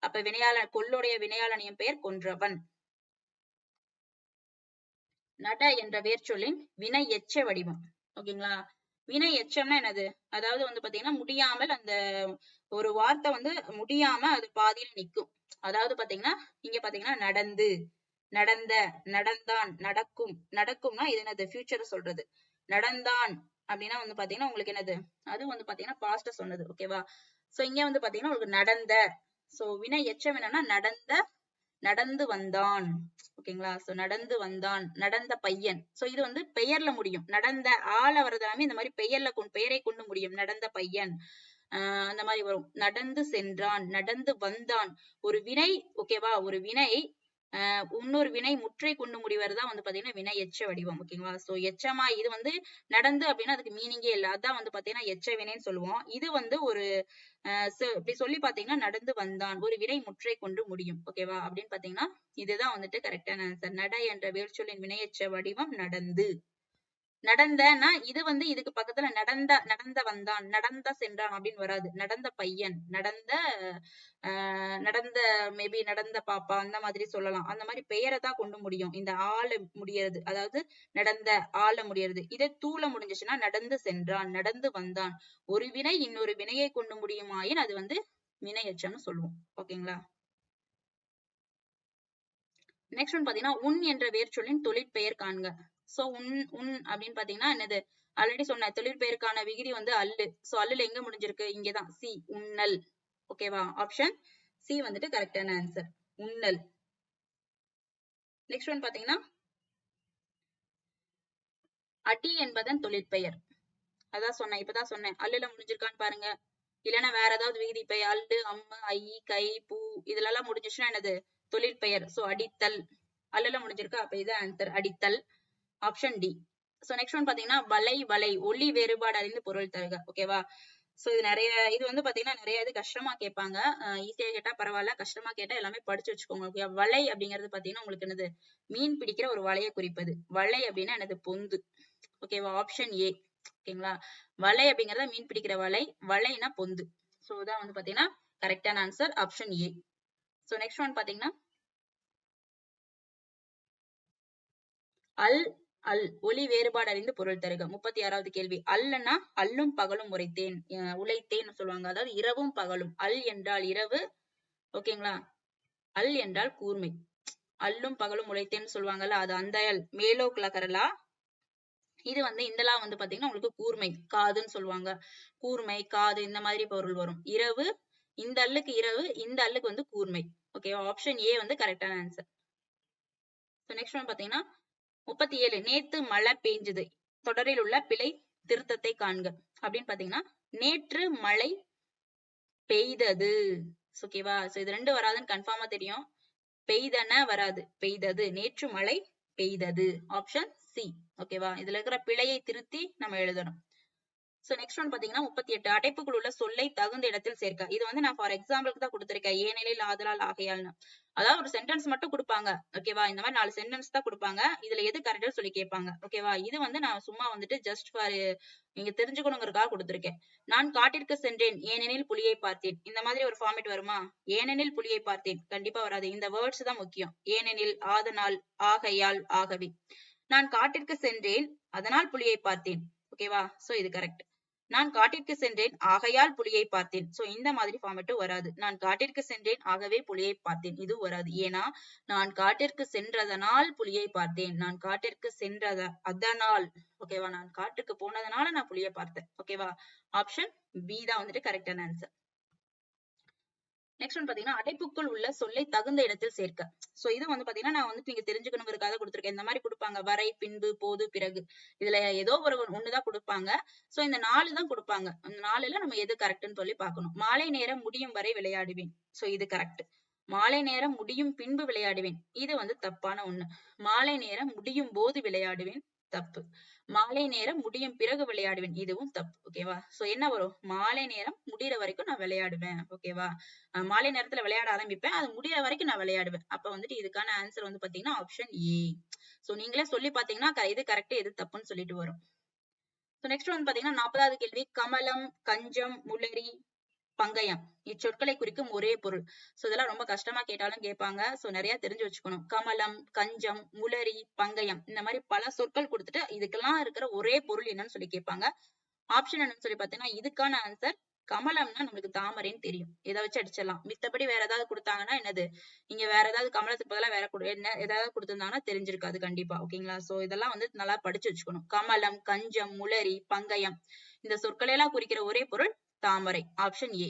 அப்ப வினையாள கொல்லுடைய வினையாளனியம் பெயர் கொன்றவன். நட என்ற வேர்ச்சொல்லின் வினை எச்ச வடிவம். ஓகேங்களா? வினை எச்சம்னா என்னது? அதாவது வந்து பாத்தீங்கன்னா முடியாமல் அந்த ஒரு வார்த்தை வந்து முடியாம அது பாதியில நிக்கும் அதாவது பாத்தீங்கன்னா இங்க பாத்தீங்கன்னா நடந்து. நடந்த நடந்தான் நடக்கும் நடக்கும்னா இது என்னது? ஃபியூச்சர் சொல்றது. நடந்தான் அப்படின்னா வந்து பாத்தீங்கன்னா உங்களுக்கு என்னது? அது வந்து பாத்தீங்கன்னா பாஸ்ட சொன்னது. ஓகேவா சோ இங்க வந்து பாத்தீங்கன்னா உங்களுக்கு நடந்த. சோ வினை எச்சம் என்னன்னா நடந்த நடந்து வந்தான். ஓகேங்களா சோ நடந்து வந்தான். நடந்த பையன். சோ இது வந்து பெயர்ல முடியும். நடந்த ஆள வரதாமே இந்த மாதிரி பெயர்ல கொண்டு பெயரை கொண்டு முடியும். நடந்த பையன். ஆஹ் அந்த மாதிரி வரும். நடந்து சென்றான் நடந்து வந்தான். ஒரு வினை ஓகேவா ஒரு வினை இன்னொரு வினை முற்றை கொண்டு முடிவதுதான் வந்து பாத்தீங்கன்னா வினை எச்ச வடிவம் ஓகேங்களா சோ எச்சமா இது வந்து நடந்து அப்படின்னா அதுக்கு மீனிங்கே இல்ல. அதான் வந்து பாத்தீங்கன்னா எச்ச வினைன்னு சொல்லுவோம். இது வந்து ஒரு இப்படி சொல்லி பாத்தீங்கன்னா நடந்து வந்தான் ஒரு வினை முற்றை கொண்டு முடியும் ஓகேவா அப்படின்னு பாத்தீங்கன்னா இதுதான் வந்துட்டு கரெக்டான ஆன்சர் நட என்ற வேர்ச்சொல்லின் வினையச்ச வடிவம் நடந்து. நடந்தனா இது வந்து இதுக்கு பக்கத்துல நடந்த நடந்த வந்தான் நடந்த சென்றான் அப்படின்னு வராது. நடந்த பையன் நடந்த ஆஹ் நடந்த மேபி நடந்த பாப்பா அந்த மாதிரி சொல்லலாம். அந்த மாதிரி பெயரை தான் கொண்டு முடியும். இந்த ஆள முடியறது அதாவது நடந்த ஆள முடியறது. இதே தூள முடிஞ்சுச்சுன்னா நடந்து சென்றான் நடந்து வந்தான். ஒரு வினை இன்னொரு வினையை கொண்டு முடியுமாயின் அது வந்து வினையச்சம்னு சொல்லுவோம். ஓகேங்களா? நெக்ஸ்ட் ஒன் பாத்தீங்கன்னா உன் என்ற வேர்ச்சொல்லின் தொழிற்பெயர் காண்க. சோ உன் உன் அப்படின்னு பாத்தீங்கன்னா என்னது? ஆல்ரெடி சொன்ன தொழிற்பெயருக்கான விகுதி வந்து அல்லு. சோ அல்லுல எங்க முடிஞ்சிருக்கு? இங்கதான். சி உன்னல். ஓகேவா ஆப்ஷன் சி வந்துட்டு கரெக்டான ஆன்சர் உன்னல். நெக்ஸ்ட் ஒன் பாத்தீங்கன்னா அடி என்பதன் தொழிற்பெயர் அதான் சொன்னேன் இப்பதான் சொன்னேன். அல்லுல முடிஞ்சிருக்கான்னு பாருங்க. இல்லைன்னா வேற ஏதாவது விகுதி பெயர் அல்லு அம்மு ஐ கை பூ இதுல எல்லாம் முடிஞ்சிச்சுன்னா என்னது? தொழிற்பெயர் சோ அடித்தல். அல்லுல முடிஞ்சிருக்கு? அப்ப இது ஆன்சர் அடித்தல். Option D so next one பாத்தீங்கன்னா வலை வலை ஒளி வேறுபாடு அறிந்து பொருள் தருக. ஓகேவா சோ இது நிறைய இது வந்து பாத்தீங்கன்னா நிறைய இது கஷ்டமா கேட்பாங்க. ஈஸியா கேட்டா பரவாயில்ல. கஷ்டமா கேட்டா எல்லாமே படிச்சு வச்சுக்கோங்க. ஓகே வலை அப்படிங்கிறது பாத்தீங்கன்னா உங்களுக்கு என்னது? மீன் பிடிக்கிற ஒரு வலையை குறிப்பது. வலை அப்படின்னா என்னது? பொந்து. ஓகேவா ஆப்ஷன் ஏ ஓகேங்களா வலை அப்படிங்கறத மீன் பிடிக்கிற வலை வலைனா பொந்து. சோ இதான் வந்து பாத்தீங்கன்னா கரெக்டான answer option A so next one பாத்தீங்கன்னா அல் அல் ஒளி வேறுபாடு அறிந்து பொருள் தருக. முப்பத்தி ஆறாவது கேள்வி. அல்லனா அல்லும் பகலும் உரைத்தேன் உழைத்தேன் சொல்லுவாங்க. அதாவது இரவும் பகலும். அல் என்றால் இரவு ஓகேங்களா? அல் என்றால் கூர்மை. அல்லும் பகலும் உழைத்தேன்னு சொல்லுவாங்கல்ல அது அந்த அல். கலகரலா இது வந்து இந்தலா வந்து பாத்தீங்கன்னா உங்களுக்கு கூர்மை காதுன்னு சொல்லுவாங்க. கூர்மை காது இந்த மாதிரி பொருள் வரும். இரவு இந்த அல்லுக்கு இரவு இந்த அல்லுக்கு வந்து கூர்மை. ஓகேவா? ஆப்ஷன் ஏ வந்து கரெக்டான ஆன்சர் நெக்ஸ்ட் ஒன் பாத்தீங்கன்னா முப்பத்தி ஏழு நேத்து மழை பெஞ்சது தொடரில் உள்ள பிழை திருத்தத்தை காண்க. அப்படின்னு பாத்தீங்கன்னா நேற்று மழை பெய்தது. ஓகேவா சோ இது ரெண்டு வராதுன்னு கன்ஃபார்மா தெரியும். பெய்தன வராது. பெய்தது. நேற்று மழை பெய்தது. ஆப்ஷன் சி ஓகேவா இதுல இருக்கிற பிழையை திருத்தி நம்ம எழுதணும். சோ நெக்ஸ்ட் ஒன் பாத்தீங்கன்னா முப்பத்தி எட்டு. அடைப்புக்குள் உள்ள சொல்லை தகுந்த இடத்தில் சேர்க்க. இது வந்து நான் ஃபார் எக்ஸாம்பிளுக்கு தான் கொடுத்திருக்கேன். ஏனெனில் ஆதலால் ஆகையால்னு அதாவது ஒரு சென்டென்ஸ் மட்டும் கொடுப்பாங்க. ஓகேவா இந்த மாதிரி நாலு சென்டென்ஸ் தான் கொடுப்பாங்க. இதுல எது கரெக்டா சொல்லி கேட்பாங்க. ஓகேவா இது வந்து நான் சும்மா வந்துட்டு ஜஸ்ட் ஃபார் நீங்க தெரிஞ்சுக்கணுங்கிறதுக்காக கொடுத்துருக்கேன். நான் காட்டிற்கு சென்றேன். ஏனெனில் புலியை பார்த்தேன். இந்த மாதிரி ஒரு ஃபார்மேட் வருமா? ஏனெனில் புலியை பார்த்தேன். கண்டிப்பா வராது. இந்த வேர்ட்ஸ் தான் முக்கியம். ஏனெனில் ஆதனால் ஆகையால் ஆகவே. நான் காட்டிற்கு சென்றேன். அதனால் புலியை பார்த்தேன். ஓகேவா சோ இது கரெக்ட் நான் காட்டிற்கு சென்றேன் ஆகையால் புலியை பார்த்தேன். சோ இந்த மாதிரி ஃபார்மேட்டும் வராது. நான் காட்டிற்கு சென்றேன் ஆகவே புலியை பார்த்தேன். இது வராது. ஏன்னா நான் காட்டிற்கு சென்றதனால் புலியை பார்த்தேன். நான் காட்டிற்கு சென்றத அதனால் ஓகேவா நான் காட்டுக்கு போனதுனால நான் புலியை பார்த்தேன். ஓகேவா ஆப்ஷன் பி தான் வந்துட்டு கரெக்டான ஆன்சர் நெக்ஸ்ட் வந்து பாத்தீங்கன்னா அடைப்புக்குள் உள்ள சொல்லை தகுந்த இடத்தில் சேர்க்க. சோ இது வந்து பாத்தீங்கன்னா நான் வந்து நீங்க தெரிஞ்சுக்கணுங்கிறதுக்காக கொடுத்துருக்கேன். இந்த மாதிரி கொடுப்பாங்க. வரை பின்பு போது பிறகு. இதுல ஏதோ ஒரு ஒண்ணுதான் கொடுப்பாங்க. சோ இந்த நாலு தான் கொடுப்பாங்க. அந்த நாலுல நம்ம எது கரெக்ட்னு சொல்லி பார்க்கணும். மாலை நேரம் முடியும் வரை விளையாடுவேன். சோ இது கரெக்ட் மாலை நேரம் முடியும் பின்பு விளையாடுவேன். இது வந்து தப்பான ஒண்ணு. மாலை நேரம் முடியும் போது விளையாடுவேன். தப்பு. மாலை நேரம் முடியும் பிறகு விளையாடுவேன். இதுவும் தப்பு. ஓகேவா சோ என்ன வரும்? மாலை நேரம் முடியிற வரைக்கும் நான் விளையாடுவேன். ஓகேவா மாலை நேரத்துல விளையாட ஆரம்பிப்பேன். அது முடியிற வரைக்கும் நான் விளையாடுவேன். அப்ப வந்துட்டு இதுக்கான ஆன்சர் வந்து பாத்தீங்கன்னா ஆப்ஷன் ஏ சோ நீங்களே சொல்லி பாத்தீங்கன்னா இது கரெக்டா கரெக்ட் எது தப்புன்னு சொல்லிட்டு வரும். நெக்ஸ்ட் வந்து பாத்தீங்கன்னா நாற்பதாவது கேள்வி. கமலம் கஞ்சம் முளரி பங்கயம் இச்சொற்களை குறிக்கும் ஒரே பொருள். சோ இதெல்லாம் ரொம்ப கஷ்டமா கேட்டாலும் கேட்பாங்க. சோ நிறைய தெரிஞ்சு வச்சுக்கணும். கமலம் கஞ்சம் முளரி பங்கயம் இந்த மாதிரி பல சொற்கள் கொடுத்துட்டு இதுக்கெல்லாம் இருக்கிற ஒரே பொருள் என்னன்னு சொல்லி கேட்பாங்க. ஆப்ஷன் என்னன்னு சொல்லி பாத்தீங்கன்னா இதுக்கான ஆன்சர் கமலம்னா நம்மளுக்கு தாமரைன்னு தெரியும். இதை வச்சு அடிச்சிடலாம். மித்தபடி வேற ஏதாவது கொடுத்தாங்கன்னா என்னது? இங்க வேற ஏதாவது கமலத்துக்கு பதிலா வேற என்ன ஏதாவது கொடுத்திருந்தாங்கன்னா தெரிஞ்சிருக்காது கண்டிப்பா. ஓகேங்களா? சோ இதெல்லாம் வந்து நல்லா படிச்சு வச்சுக்கணும். கமலம் கஞ்சம் முளரி பங்கயம் இந்த சொற்களை எல்லாம் குறிக்கிற ஒரே பொருள் தாமரை ஆப்ஷன் ஏ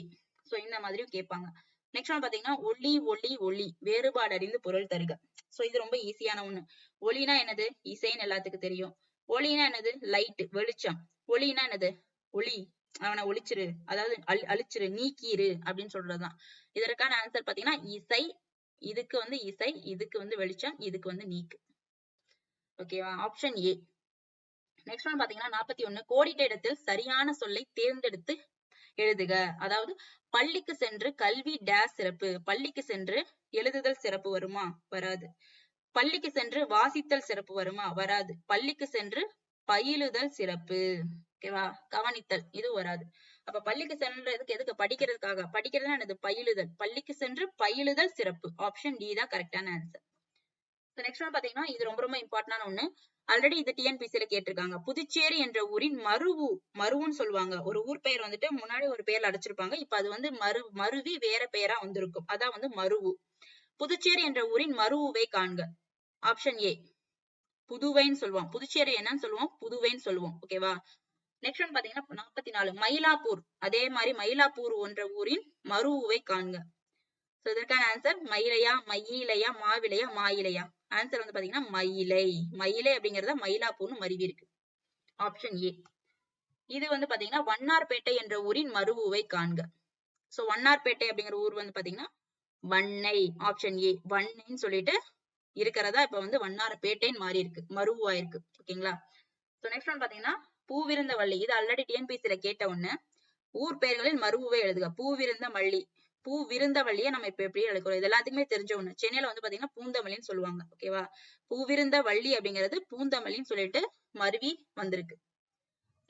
சோ இந்த மாதிரியும் கேட்பாங்க. நெக்ஸ்ட் ஒன் பாத்தீங்கன்னா ஒளி ஒளி ஒளி வேறுபாடு அறிந்து பொருள் தருக. சோ இது ரொம்ப ஈஸியான ஒண்ணு. ஒளினா என்னது? இசைன்னு எல்லாத்துக்கும் தெரியும். ஒளினா என்னது? லைட் வெளிச்சம். ஒளினா என்னது? ஒளி. அவனை ஒழிச்சிரு அதாவது அழி அழிச்சிரு நீக்கிரு அப்படின்னு சொல்றதுதான். இதற்கான ஆன்சர் பாத்தீங்கன்னா இசை இதுக்கு வந்து இசை இதுக்கு வந்து வெளிச்சம் இதுக்கு வந்து நீக்கு. ஓகேவா ஆப்ஷன் ஏ நெக்ஸ்ட் ஒன் பாத்தீங்கன்னா நாற்பத்தி ஒண்ணு. கோடிட்ட இடத்தில் சரியான சொல்லை தேர்ந்தெடுத்து எழுதுக. அதாவது பள்ளிக்கு சென்று கல்வி டேஸ் சிறப்பு. பள்ளிக்கு சென்று எழுதுதல் சிறப்பு வருமா? வராது. பள்ளிக்கு சென்று வாசித்தல் சிறப்பு வருமா? வராது. பள்ளிக்கு சென்று பயிலுதல் சிறப்பு. ஓகேவா கவனித்தல். இது வராது. அப்ப பள்ளிக்கு சென்றதுக்கு எதுக்கு? படிக்கிறதுக்காக. படிக்கிறதுனா என்னது? பயிலுதல். பள்ளிக்கு சென்று பயிலுதல் சிறப்பு. ஆப்ஷன் டி தான் கரெக்டான ஆன்சர் நெக்ஸ்ட் ஒன் பாத்தீங்கன்னா இது ரொம்ப ரொம்ப இம்பார்ட்டன்டான ஒண்ணு. ஆல்ரெடி இது டிஎன்பிசில கேட்டிருக்காங்க. புதுச்சேரி என்ற ஊரின் மருவு மருவுன்னு சொல்லுவாங்க. ஒரு ஊர் பெயர் வந்துட்டு முன்னாடி ஒரு பேர்ல அடைச்சிருப்பாங்க. இப்ப அது வந்து மரு மருவி வேற பெயரா வந்திருக்கும். அதான் வந்து மருவு. புதுச்சேரி என்ற ஊரின் மருவுவை காண்க. ஆப்ஷன் ஏ புதுவைன்னு சொல்லுவோம். புதுச்சேரி என்னன்னு சொல்லுவோம். புதுவைன்னு சொல்லுவோம். ஓகேவா நெக்ஸ்ட் ஒன் பாத்தீங்கன்னா நாற்பத்தி நாலு மயிலாப்பூர். அதே மாதிரி மயிலாப்பூர் என்ற ஊரின் மருவுவை காண்க. இதற்கான ஆன்சர் மயிலையா மயிலையா மாவிலையா மாயிலையா? ஆன்சர் வந்து பாத்தீங்கன்னா மயிலை. மயிலை அப்படிங்கறத மயிலாப்பூர்னு மருவி இருக்கு. ஆப்ஷன் ஏ இது வந்து பாத்தீங்கன்னா வண்ணார்பேட்டை என்ற ஊரின் மருவுவை காண்க. சோ வண்ணார்பேட்டை அப்படிங்கிற ஊர் வந்து பாத்தீங்கன்னா வண்ணை. ஆப்ஷன் ஏ வண்ணைன்னு சொல்லிட்டு இருக்கிறதா இப்ப வந்து வண்ணாரப்பேட்டைன்னு மாறி இருக்கு. மருவாயிருக்கு ஓகேங்களா சோ நெக்ஸ்ட் ஒன் பாத்தீங்கன்னா பூவிருந்த வள்ளி இது ஆல்ரெடி டிஎன்பிசில கேட்ட ஒண்ணு. ஊர் பெயர்களில் மருவுவை எழுதுக. பூவிருந்த மல்லி பூ விருந்தவள்ளியை நம்ம இப்ப எப்படி எழுதுறோம் இது எல்லாத்துக்குமே தெரிஞ்ச ஒண்ணு. சென்னையில வந்து பாத்தீங்கன்னா பூந்தமல்லின்னு சொல்லுவாங்க ஓகேவா பூவிருந்த வள்ளி அப்படிங்கிறது பூந்தமல்லின்னு சொல்லிட்டு மருவி வந்திருக்கு.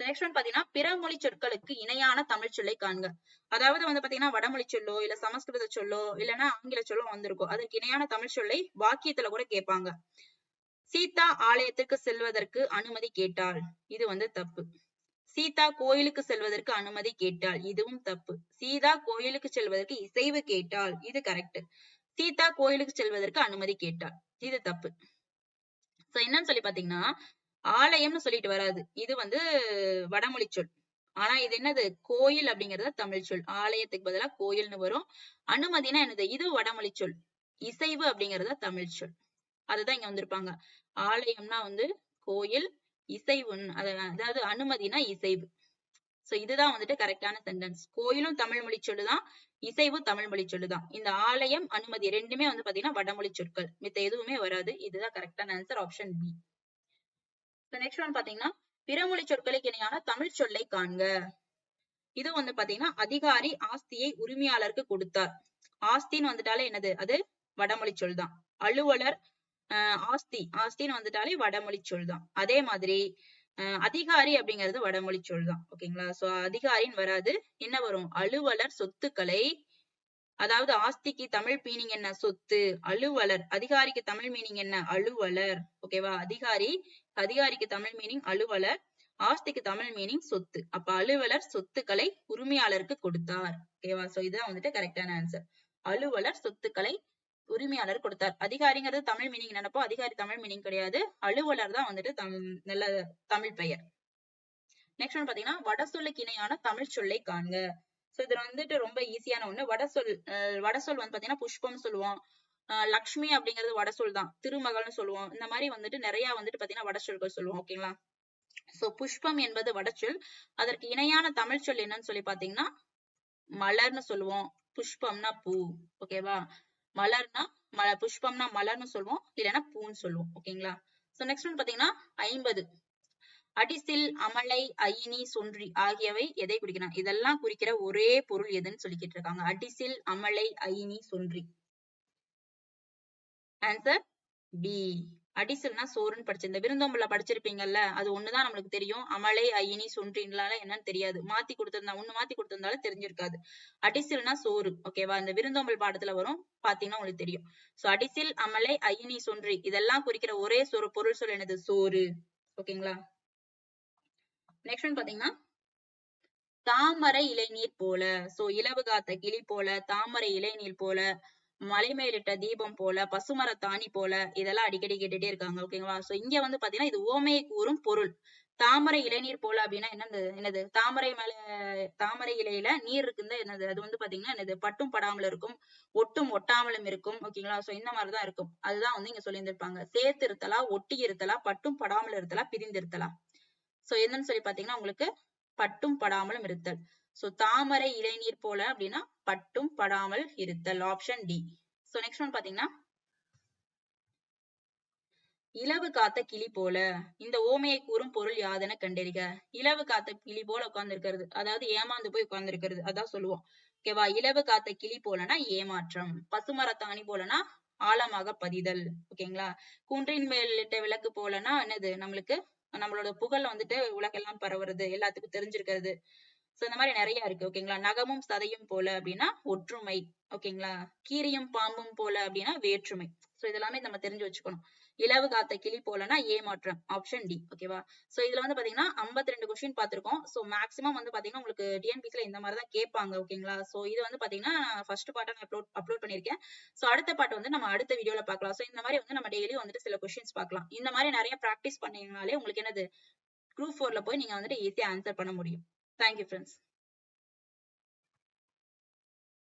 நெக்ஸ்ட் ஒன் பாத்தீங்கன்னா பிற மொழி சொற்களுக்கு இணையான தமிழ் சொல்லை காண்க. அதாவது வந்து பாத்தீங்கன்னா வடமொழி சொல்லோ இல்ல சமஸ்கிருத சொல்லோ இல்லைன்னா ஆங்கில சொல்லோ வந்திருக்கும். அதுக்கு இணையான தமிழ் சொல்லை வாக்கியத்துல கூட கேட்பாங்க. சீதா ஆலயத்திற்கு செல்வதற்கு அனுமதி கேட்டாள். இது வந்து தப்பு. சீதா கோயிலுக்கு செல்வதற்கு அனுமதி கேட்டாள். இதுவும் தப்பு. சீதா கோயிலுக்கு செல்வதற்கு இசைவு கேட்டாள். இது கரெக்ட் சீதா கோயிலுக்கு செல்வதற்கு அனுமதி கேட்டாள். இது தப்பு. சோ என்னன்னு சொல்லி பாத்தீங்கன்னா ஆலயம்னு சொல்லிட்டு வராது. இது வந்து வடமொழி சொல். ஆனா இது என்னது? கோயில் அப்படிங்கறது தமிழ் சொல். ஆலயத்துக்கு பதிலா கோயில்னு வரும். அனுமதினா என்னது? இது வடமொழி சொல். இசைவு அப்படிங்கறத தமிழ் சொல். அதுதான் இங்க வந்திருப்பாங்க. ஆலயம்னா வந்து கோயில் இசைவு அதாவது அனுமதினா இசைவு. சோ இதுதான் வந்துட்டு கரெக்டான சென்டென்ஸ் கோயிலும் தமிழ் மொழி சொல்லுதான் இசைவும் தமிழ் மொழி சொல்லுதான். இந்த ஆலயம் அனுமதி ரெண்டுமே வந்து பாத்தீங்கன்னா வடமொழி சொற்கள். மித்த எதுவுமே வராது. இதுதான் கரெக்டான answer option B next one பாத்தீங்கன்னா பிறமொழி சொற்களுக்கு இணையான தமிழ் சொல்லை காண்க. இது வந்து பாத்தீங்கன்னா அதிகாரி ஆஸ்தியை உரிமையாளருக்கு கொடுத்தார். ஆஸ்தின்னு வந்துட்டாலே என்னது? அது வடமொழி சொல் தான் அலுவலர் ஆஹ் ஆஸ்தி ஆஸ்தின்னு வந்துட்டாலே வடமொழி சொல் தான். அதே மாதிரி அஹ் அதிகாரி அப்படிங்கிறது வடமொழி சொல் தான். ஓகேங்களா? சோ அதிகாரின்னு வராது. என்ன வரும்? அலுவலர் சொத்துக்களை அதாவது ஆஸ்திக்கு தமிழ் மீனிங் என்ன? சொத்து அலுவலர். அதிகாரிக்கு தமிழ் மீனிங் என்ன? அலுவலர். ஓகேவா? அதிகாரி அதிகாரிக்கு தமிழ் மீனிங் அலுவலர். ஆஸ்திக்கு தமிழ் மீனிங் சொத்து. அப்ப அலுவலர் சொத்துக்களை உரிமையாளருக்கு கொடுத்தார். ஓகேவா? சோ இதுதான் வந்துட்டு கரெக்டான ஆன்சர் அலுவலர் சொத்துக்களை உரிமையாளர் கொடுத்தார். அதிகாரிங்கிறது தமிழ் மீனிங் நினைப்போம் அதிகாரி தமிழ் மீனிங் கிடையாது. அலுவலர் தான் வந்துட்டு தமிழ் நல்ல தமிழ் பெயர். நெக்ஸ்ட் ஒன் பாத்தீங்கன்னா வடசொல்லுக்கு இணையான தமிழ் சொல்லை காண்க. சோ இதுல வந்துட்டு ரொம்ப ஈஸியான ஒண்ணு. வடசொல் வடசொல் வந்து பாத்தீங்கன்னா புஷ்பம் சொல்லுவோம் லக்ஷ்மி அப்படிங்கிறது வடசொல் தான். திருமகள்னு சொல்லுவோம். இந்த மாதிரி வந்துட்டு நிறைய வந்துட்டு பாத்தீங்கன்னா வடசொல்கள் சொல்லுவோம். ஓகேங்களா சோ புஷ்பம் என்பது வடச்சொல் அதற்கு இணையான தமிழ் சொல் என்னன்னு சொல்லி பாத்தீங்கன்னா மலர்னு சொல்லுவோம். புஷ்பம்னா பூ. ஓகேவா மலர்னா மல புஷ்பம்னா மலர்னு சொல்லுவோம். இல்லைன்னா பூன்னு சொல்லுவோம். ஓகேங்களா? சோ நெக்ஸ்ட் ஒன் பாத்தீங்கன்னா ஐம்பது. அடிசில் அமலை அயினி சொன்றி ஆகியவை எதை குறிக்கிறான் இதெல்லாம் குறிக்கிற ஒரே பொருள் எதுன்னு சொல்லிக்கிட்டு இருக்காங்க அடிசில் அமலை அயினி சொன்றி. ஆன்சர் பி அடிசல்னா சோறுன்னு படிச்சு இந்த விருந்தோம்புல படிச்சிருப்பீங்கல்ல அது ஒண்ணுதான் நம்மளுக்கு தெரியும். அமலை அயினி சொன்றின்லால என்னன்னு தெரியாது. மாத்தி கொடுத்திருந்தா ஒண்ணு மாத்தி கொடுத்திருந்தாலும் தெரிஞ்சிருக்காது. அடிசில்னா சோறு ஓகேவா இந்த விருந்தோம்பல் பாடத்துல வரும். பாத்தீங்கன்னா உங்களுக்கு தெரியும். சோ அடிசில் அமலை அயினி சொன்றி இதெல்லாம் குறிக்கிற ஒரே சொல் பொருள் சொல் எனது சோறு. ஓகேங்களா? நெக்ஸ்ட் ஒன் பாத்தீங்கன்னா தாமரை இளைநீர் போல. சோ இலவு காத்த கிளி போல தாமரை இளைநீர் போல மலை மேலிட்ட தீபம் போல பசுமரத்தாணி போல இதெல்லாம் அடிக்கடி கேட்டுட்டே இருக்காங்க ஓகேங்களா சோ இங்க வந்து பாத்தீங்கன்னா இது ஓமையை கூறும் பொருள். தாமரை இளைநீர் போல அப்படின்னா என்னது? என்னது? தாமரை மேல தாமரை இலையில நீர் இருக்குந்த என்னது? அது வந்து பாத்தீங்கன்னா என்னது? பட்டும் படாமல் இருக்கும் ஒட்டும் ஒட்டாமலும் இருக்கும் ஓகேங்களா சோ இந்த மாதிரிதான் இருக்கும். அதுதான் வந்து இங்க சொல்லியிருந்திருப்பாங்க. சேர்த்து இருத்தலா ஒட்டி இருத்தலா பட்டும் படாமல் இருத்தலா பிரிந்து இருத்தலா. சோ என்னன்னு சொல்லி பாத்தீங்கன்னா உங்களுக்கு பட்டும் படாமலும் இருத்தல். சோ தாமரை இளைநீர் போல அப்படின்னா பட்டும் படாமல் இருத்தல் option D so next one பாத்தீங்கன்னா இலவு காத்த கிளி போல. இந்த ஓமையை கூறும் பொருள் யாதென கண்டறிக. இலவு காத்த கிளி போல உட்கார்ந்து இருக்கிறது அதாவது ஏமாந்து போய் உட்கார்ந்து இருக்கிறது அதான் சொல்லுவோம். ஓகேவா இலவு காத்த கிளி போலனா ஏமாற்றம். பசுமரத்தாணி போலனா ஆழமாக பதிதல். ஓகேங்களா குன்றின் மேலிட்ட விளக்கு போலனா என்னது? நம்மளுக்கு நம்மளோட புகழ் வந்துட்டு உலகெல்லாம் பரவுறது எல்லாத்துக்கும் தெரிஞ்சிருக்கிறது. சோ இந்த மாதிரி நிறைய இருக்கு ஓகேங்களா நகமும் சதையும் போல அப்படின்னா ஒற்றுமை ஓகேங்களா கீரியும் பாம்பும் போல அப்படின்னா வேற்றுமை. சோ இதெல்லாமே நம்ம தெரிஞ்சு வச்சுக்கணும். இலவு காத்த கிளி போலனா ஏமாற்றம் ஆப்ஷன் டி ஓகேவா சோ இதுல வந்து பாத்தீங்கன்னா ஐம்பத்தி ரெண்டு கொஸ்டின் பாத்திருக்கோம் சோ மேக்ஸிமம் வந்து பாத்தீங்கன்னா உங்களுக்கு டிஎன்பிசில இந்த மாதிரி தான் கேட்பாங்க ஓகேங்களா சோ இது வந்து பாத்தீங்கன்னா ஃபர்ஸ்ட் பார்ட்டா நான் அப்லோட் அப்லோட் பண்ணிருக்கேன் சோ அடுத்த பாட்டு வந்து நம்ம அடுத்த வீடியோல பாக்கலாம் சோ இந்த மாதிரி வந்து நம்ம டெய்லி வந்துட்டு சில கொஸ்டின்ஸ் பார்க்கலாம். இந்த மாதிரி நிறைய ப்ராக்டிஸ் பண்ணீங்கனாலே உங்களுக்கு என்னது? குரூப் ஃபோர்ல போய் நீங்க வந்துட்டு ஈஸியா ஆன்சர் பண்ண முடியும். Thank you, friends.